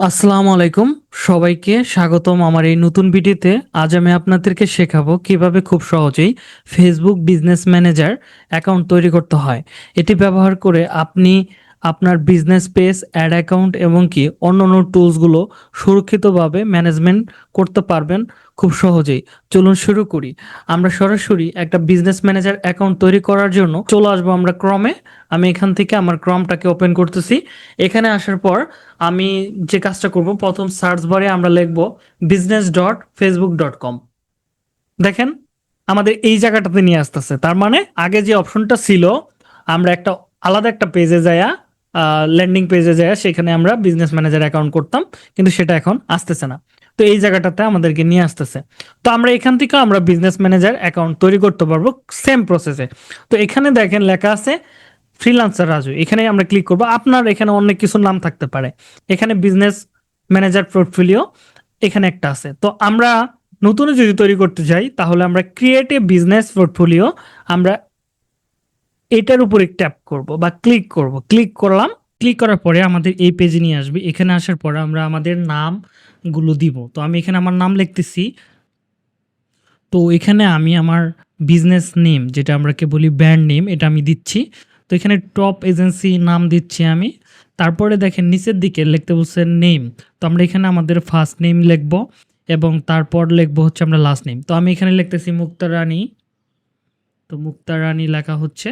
আসসালামু আলাইকুম। সবাইকে স্বাগতম আমার এই নতুন ভিডিওতে। আজ আমি আপনাদেরকে শেখাবো কীভাবে খুব সহজেই ফেসবুক বিজনেস ম্যানেজার অ্যাকাউন্ট তৈরি করতে হয়। এটি ব্যবহার করে আপনি আপনার বিজনেস পেজ অ্যাড অ্যাকাউন্ট এবং কি অন্য অন্য টুলসগুলো সুরক্ষিতভাবে ম্যানেজমেন্ট করতে পারবেন খুব সহজেই। চলুন শুরু করি। আমরা সরাসরি একটা বিজনেস ম্যানেজার অ্যাকাউন্ট তৈরি করার জন্য চলে আসব আমরা ক্রমে আমি এখান থেকে আমার ক্রমটাকে ওপেন করতেছি। এখানে আসার পর আমি যে কাজটা করব, প্রথম সার্চ বারে আমরা লিখব business dot Facebook dot com দেখেন, আমাদের এই জায়গাটাতে নিয়ে আসতেছে। তার মানে আগে যে অপশনটা ছিল, আমরা একটা আলাদা একটা পেজে যায়া ল্যান্ডিং পেজে যায়, সেখানে আমরা বিজনেস ম্যানেজার অ্যাকাউন্ট করতাম, কিন্তু সেটা এখন আসতেছে না। তো এই জায়গাটাতে আমাদেরকে নিয়ে আসতেছে। তো আমরা এখান থেকে আমরা বিজনেস ম্যানেজার অ্যাকাউন্ট তৈরি করতে পারব সেম প্রসেসে তো এখানে দেখেন লেখা আছে ফ্রিলান্সার রাজু। এখানে আমরা ক্লিক করব। আপনার এখানে অনেক কিছু নাম থাকতে পারে। এখানে বিজনেস ম্যানেজার পোর্টফোলিও এখানে একটা আছে। তো আমরা নতুন যদি তৈরি করতে যাই, তাহলে আমরা ক্রিয়েট এ বিজনেস পোর্টফোলিও আমরা এটার উপরে ট্যাপ করব বা ক্লিক করব। ক্লিক করলাম ক্লিক করার পরে আমাদের এই পেজে নিয়ে আসবে। এখানে আসার পরে আমরা আমাদের নামগুলো দিব। তো আমি এখানে আমার নাম লিখতেছি। তো এখানে আমি আমার বিজনেস নেম যেটা আমরাকে বলি ব্র্যান্ড নেম এটা আমি দিচ্ছি। তো এখানে টপ এজেন্সি নাম দিচ্ছি আমি। তারপরে দেখেন নিচের দিকে লিখতে বলছে নেম তো আমরা এখানে আমাদের ফার্স্ট নেম লিখব এবং তারপর লিখব হচ্ছে আমরা লাস্ট নেম তো আমি এখানে লিখতেছি মুক্তা রানী। তো মুক্তা রানী লেখা হচ্ছে।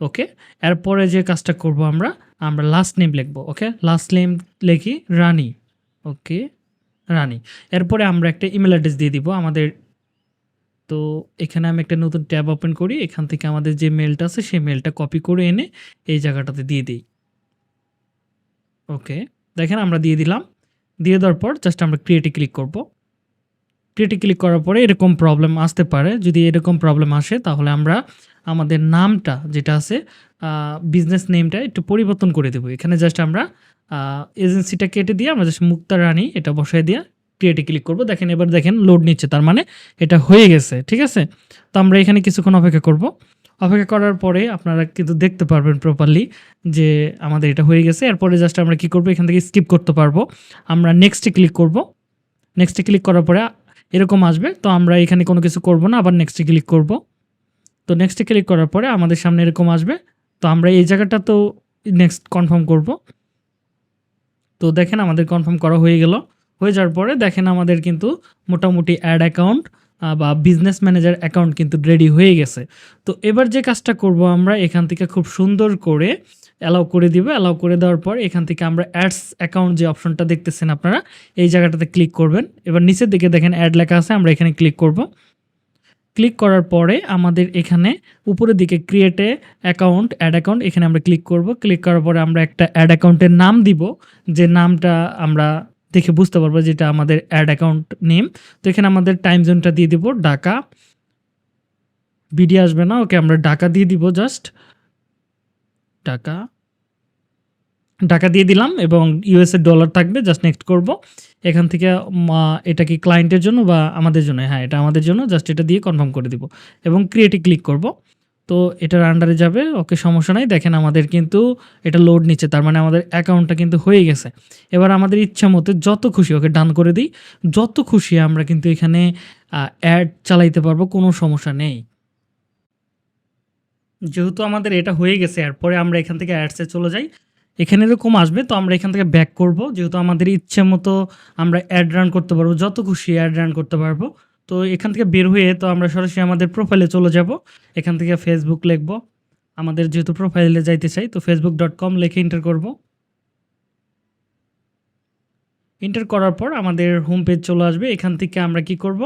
ওকে এরপরে যে কাজটা করব আমরা আমরা লাস্ট নেম লিখব ওকে লাস্ট নেম লিখি রানী ওকে রানী। এরপরে আমরা একটা ইমেল অ্যাড্রেস দিয়ে দিব আমাদের, তো এখানে আমি একটা নতুন ট্যাব ওপেন করি, এখান থেকে আমাদের যে মেলটা আছে সেই মেলটা কপি করে এনে এই জায়গাটাতে দিয়ে দিই। ওকে দেখেন আমরা দিয়ে দিলাম। দিয়ে দেওয়ার পর জাস্ট আমরা ক্রিয়েটে ক্লিক করব। ক্রিয়েটে ক্লিক করার পরে এরকম প্রবলেম আসতে পারে। যদি এরকম প্রবলেম আসে, তাহলে আমরা আমাদের নামটা যেটা আছে বিজনেস নেমটা একটু পরিবর্তন করে দেবো। এখানে জাস্ট আমরা এজেন্সিটা কেটে দিয়ে আমরা জাস্ট মুক্তা রানী এটা বসাই দিয়ে ক্রিয়েটে ক্লিক করব। দেখেন, এবার দেখেন লোড নিচ্ছে, তার মানে এটা হয়ে গেছে, ঠিক আছে? তো আমরা এখানে কিছুক্ষণ অপেক্ষা করব। অপেক্ষা করার পরে আপনারা কিন্তু দেখতে পারবেন প্রপারলি যে আমাদের এটা হয়ে গেছে। এরপরে জাস্ট আমরা কি করব, এখান থেকে স্কিপ করতে পারব। আমরা নেক্সটে ক্লিক করব। নেক্সটে ক্লিক করার পরে এরকম আসবে, তো আমরা এখানে কোনো কিছু করব না, আবার নেক্সটে ক্লিক করব। তো নেক্সটে ক্লিক করার পরে আমাদের সামনে এরকম আসবে। তো আমরা এই জায়গাটা তো নেক্সট কনফার্ম করব। তো দেখেন আমাদের কনফার্ম করা হয়ে গেল। হয়ে যাওয়ার পরে দেখেন আমাদের কিন্তু মোটামুটি অ্যাড অ্যাকাউন্ট বা বিজনেস ম্যানেজার অ্যাকাউন্ট কিন্তু রেডি হয়ে গেছে। তো এবার যে কাজটা করব আমরা, এখান থেকে খুব সুন্দর করে অ্যালাউ করে দিব। অ্যালাউ করে দেওয়ার পর এখান থেকে আমরা অ্যাডস অ্যাকাউন্ট যে অপশনটা দেখতেছেন আপনারা, এই জায়গাটাতে ক্লিক করবেন। এবার নিচের দিকে দেখেন অ্যাড লেখা আছে, আমরা এখানে ক্লিক করব। ক্লিক করার পরে আমাদের এখানে উপরের দিকে ক্রিয়েটে অ্যাকাউন্ট অ্যাড অ্যাকাউন্ট এখানে আমরা ক্লিক করব। ক্লিক করার পরে আমরা একটা অ্যাড অ্যাকাউন্টের নাম দিব। যে নামটা আমরা দেখে বুঝতে পারব যেটা আমাদের অ্যাড অ্যাকাউন্ট নেম তো এখানে আমাদের টাইম জোনটা দিয়ে দিব, ঢাকা। বিডি আসবে না, ওকে আমরা ঢাকা দিয়ে দিব জাস্ট টাকা টাকা দিয়ে দিলাম এবং ইউএসএ ডলার থাকবে জাস্ট নেক্সট করব। এখান থেকে এটা কি ক্লায়েন্টের জন্য বা আমাদের জন্য? হ্যাঁ এটা আমাদের জন্য জাস্ট এটা দিয়ে কনফার্ম করে দিব। এবং ক্রিয়েটে ক্লিক করব। তো এটার আন্ডারে যাবে, ওকে সমস্যা নাই। দেখেন আমাদের কিন্তু এটা লোড নিচ্ছে, তার মানে আমাদের অ্যাকাউন্টটা কিন্তু হয়ে গেছে। এবার আমাদের ইচ্ছা মতো যত খুশি ওকে ডান করে দিই। যত খুশি আমরা কিন্তু এখানে অ্যাড চালাইতে পারব, কোনো সমস্যা নেই। যেহেতু আমাদের এটা হয়ে গেছে, এরপরে আমরা এখান থেকে অ্যাডসে চলে যাই। এখানে এরকম আসবে, তো আমরা এখান থেকে ব্যাক করব। যেহেতু আমাদের ইচ্ছে মতো আমরা অ্যাড রান করতে পারব, যত খুশি অ্যাড রান করতে পারব। তো এখান থেকে বের হয়ে তো আমরা সরাসরি আমাদের প্রোফাইলে চলে যাব। এখান থেকে ফেসবুক লিখব। আমাদের যেহেতু প্রোফাইলে যাইতে চাই, তো ফেসবুক ডট কম লিখে এন্টার করব। এন্টার করার পর আমাদের হোম পেজ চলে আসবে। এখান থেকে আমরা কি করব?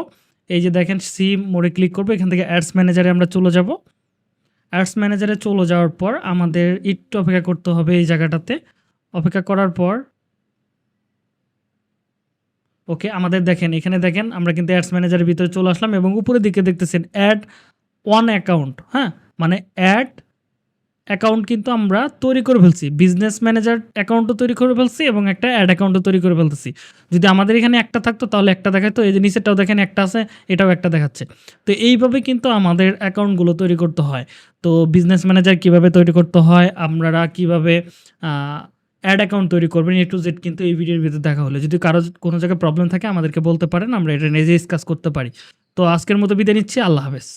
এই যে দেখেন সি মোড়ে ক্লিক করব। এখান থেকে অ্যাডস ম্যানেজারে আমরা চলে যাব। অ্যাডস ম্যানেজারে চলে যাওয়ার পর আমাদের একটু অপেক্ষা করতে হবে এই জায়গাটাতে। অপেক্ষা করার পর, ওকে, আমাদের দেখেন, এখানে দেখেন, আমরা কিন্তু অ্যাডস ম্যানেজারের ভিতরে চলে আসলাম এবং উপরের দিকে দেখতেছেন অ্যাড ওয়ান অ্যাকাউন্ট হ্যাঁ? মানে অ্যাড অ্যাকাউন্ট কিন্তু আমরা তৈরি করে ফেলছি। বিজনেস ম্যানেজার অ্যাকাউন্টও তৈরি করে ফেলছি এবং একটা অ্যাড অ্যাকাউন্টও তৈরি করে ফেলতেছি। যদি আমাদের এখানে একটা থাকতো তাহলে একটা দেখাতো এই যে নিচেরটাও দেখেন একটা আছে, এটাও একটা দেখাচ্ছে। তো এইভাবে কিন্তু আমাদের অ্যাকাউন্টগুলো তৈরি করতে হয়। তো বিজনেস ম্যানেজার কীভাবে তৈরি করতে হয় আপনারা কীভাবে অ্যাড অ্যাকাউন্ট তৈরি করবেন এ টু জেড কিন্তু এই ভিডিওর ভিতরে দেখা হলো। যদি কারও কোনো জায়গায় প্রবলেম থাকে আমাদেরকে বলতে পারেন, আমরা এটা নিজে ডিসকাস করতে পারি। তো আজকের মতো বিদায় নিচ্ছি, আল্লাহ হাফেজ।